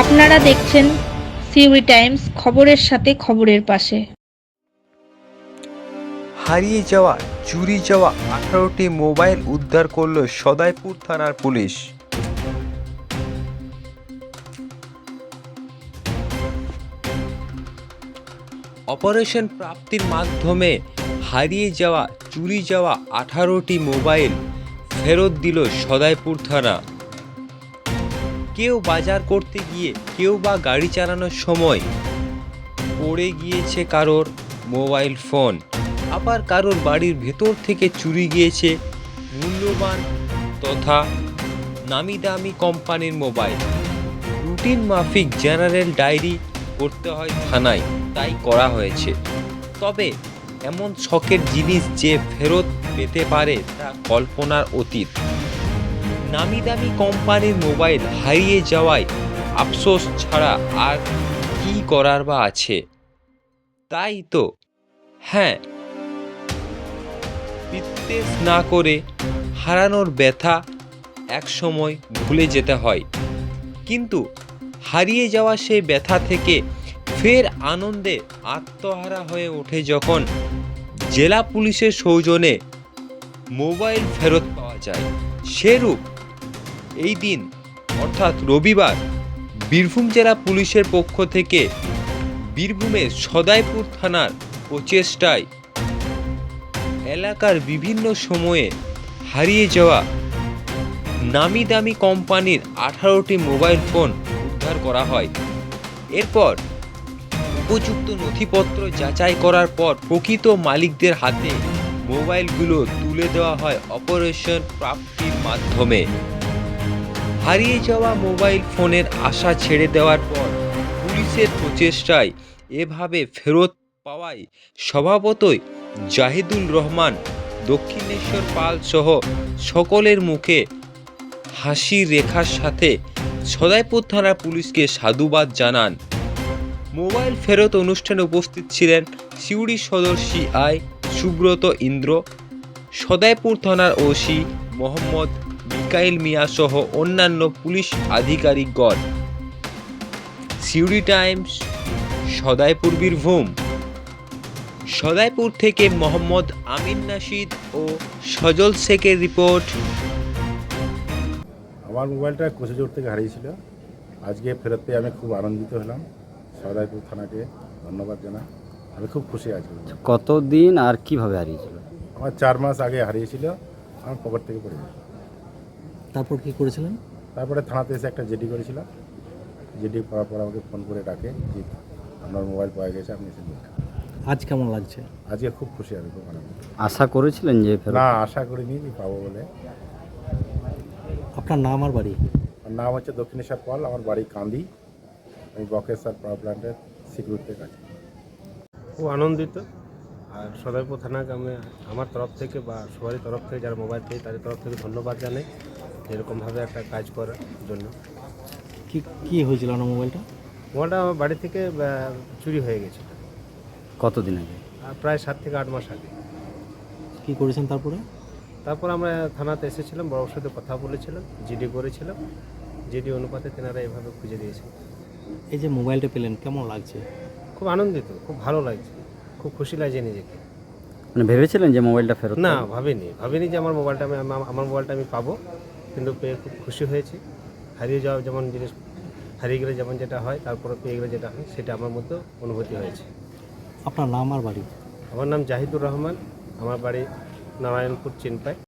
আপনারা দেখছেন সিউরি টাইমস খবরের সাথে খবরের পাশে। হারিয়ে যাওয়া, চুরি যাওয়া আঠারোটি মোবাইল উদ্ধার করল সদাইপুর থানার পুলিশ। অপারেশন প্রাপ্তির মাধ্যমে হারিয়ে যাওয়া, চুরি যাওয়া আঠারোটি মোবাইল ফেরত দিল সদাইপুর থানা। কেউ বাজার করতে গিয়ে, কেউ বা গাড়ি চালানোর সময় পড়ে গিয়েছে কারোর মোবাইল ফোন। আবার কারোর বাড়ির ভেতর থেকে চুরি গিয়েছে মূল্যবান তথা নামি দামি কোম্পানির মোবাইল। রুটিন মাফিক জেনারেল ডায়েরি করতে হয় থানায়, তাই করা হয়েছে। তবে এমন শখের জিনিস যে ফেরত পেতে পারে তা কল্পনার অতীত। নামি দামি কোম্পানির মোবাইল হারিয়ে যাওয়ায় আফসোস ছাড়া আর কি করার বা আছে? তাই তো। হ্যাঁ। বিদ্বেষ না করে হারানোর ব্যথা একসময় ভুলে যেতে হয়। কিন্তু হারিয়ে যাওয়া সেই ব্যথা থেকে ফের আনন্দে আত্মহারা হয়ে ওঠে যখন জেলা পুলিশের সৌজনে মোবাইল ফেরত পাওয়া যায়। সেরূপ এই দিন, অর্থাৎ রবিবার, বীরভূম জেলা পুলিশের পক্ষ থেকে বীরভূমের সদাইপুর থানার প্রচেষ্টায় এলাকার বিভিন্ন সময়ে হারিয়ে যাওয়া নামি দামি কোম্পানির আঠারোটি মোবাইল ফোন উদ্ধার করা হয়। এরপর উপযুক্ত নথিপত্র যাচাই করার পর প্রকৃত মালিকদের হাতে মোবাইলগুলো তুলে দেওয়া হয় অপারেশন প্রাপ্তির মাধ্যমে। হারিয়ে যাওয়া মোবাইল ফোনের আশা ছেড়ে দেওয়ার পর পুলিশের প্রচেষ্টায় এভাবে ফেরত পাওয়ায় স্বভাবতই জাহিদুল রহমান, দক্ষিণেশ্বর পাল সহ সকলের মুখে হাসি রেখার সাথে সদাইপুর থানা পুলিশকে সাধুবাদ জানান। মোবাইল ফেরত অনুষ্ঠানে উপস্থিত ছিলেন সিউড়ি সদর সিআই সুব্রত ইন্দ্র, সদাইপুর থানার ওসি মোহাম্মদ মিকাইল মিয়া সহ অন্যান্য পুলিশ আধিকারিকগণ। সিউড়ি টাইমস, সদাইপুর বীরভূম। সদাইপুর থেকে মোহাম্মদ আমিন নাশিদ ও সজল শেখের রিপোর্ট। আমার মোবাইলটা কোচেজোর থেকে হারিয়েছিল। আজকে ফেরত পেয়ে আমি খুব আনন্দিত হলাম। সদাইপুর থানাকে ধন্যবাদ জানাই। আমি খুব খুশি আছি। কতদিন আর কীভাবে হারিয়েছিল? আমার চার মাস আগে হারিয়েছিল আমার পকেট থেকে পড়ে গেছে। তারপর কি করেছিলেন? তারপরে থানাতে এসে একটা জেডি করেছিলাম। জেডি পাওয়ার পর আমাকে ফোন করে ডাকে যে আপনার মোবাইল পাওয়া গেছে আপনি এসে দেখুন। আজ কেমন লাগছে? আজকে খুব খুশি আমি খুব আনন্দ আশা করেছিলেন যে ফেরত? না আশা করিনি যে পাবো বলে। আপনার নাম আর বাড়ি? আমার নাম হচ্ছে দক্ষিণেশ্বর পাল আমার বাড়ি কান্দি। আমি বকেশ্বর পাওয়ার প্ল্যান্টের সিকিউরিটিতে কাজ করি। খুব আনন্দিত। আর সদয়পুর থানাকে গ্রামে আমার তরফ থেকে বা সবারই তরফ থেকে যারা মোবাইল পেয়ে তাদের তরফ থেকে ধন্যবাদ জানাই এরকমভাবে একটা কাজ করার জন্য। কি কি হয়েছিল আপনার মোবাইলটা মোবাইলটা আমার বাড়ি থেকে আহ, চুরি হয়ে গেছিল। কতদিন আগে? আর প্রায় সাত থেকে আট মাস আগে। কি করেছেন তারপরে? তারপর আমরা থানাতে এসেছিলাম বড় সাথে কথা বলেছিলাম জিডি করেছিলাম। জিডি অনুপাতে তেনারা এভাবে খুঁজে দিয়েছে। এই যে মোবাইলটা পেলেন কেমন লাগছে? খুব আনন্দিত খুব ভালো লাগছে খুব খুশি লাগছে নিজেকে। মানে ভেবেছিলেন যে মোবাইলটা ফেরত না? ভাবিনি ভাবিনি যে আমার মোবাইলটা আমি আমার মোবাইলটা আমি পাবো। কিন্তু পেয়ে খুব খুশি হয়েছি। হারিয়ে যাওয়া যেমন জিনিস হারিয়ে গেলে যেমন যেটা হয় তারপরে পেয়ে গেলে যেটা হয় সেটা আমার মধ্যে অনুভূতি হয়েছে। আপনার নাম আর বাড়ি? আমার নাম জাহিদুর রহমান আমার বাড়ি নারায়ণপুর চিনপাই।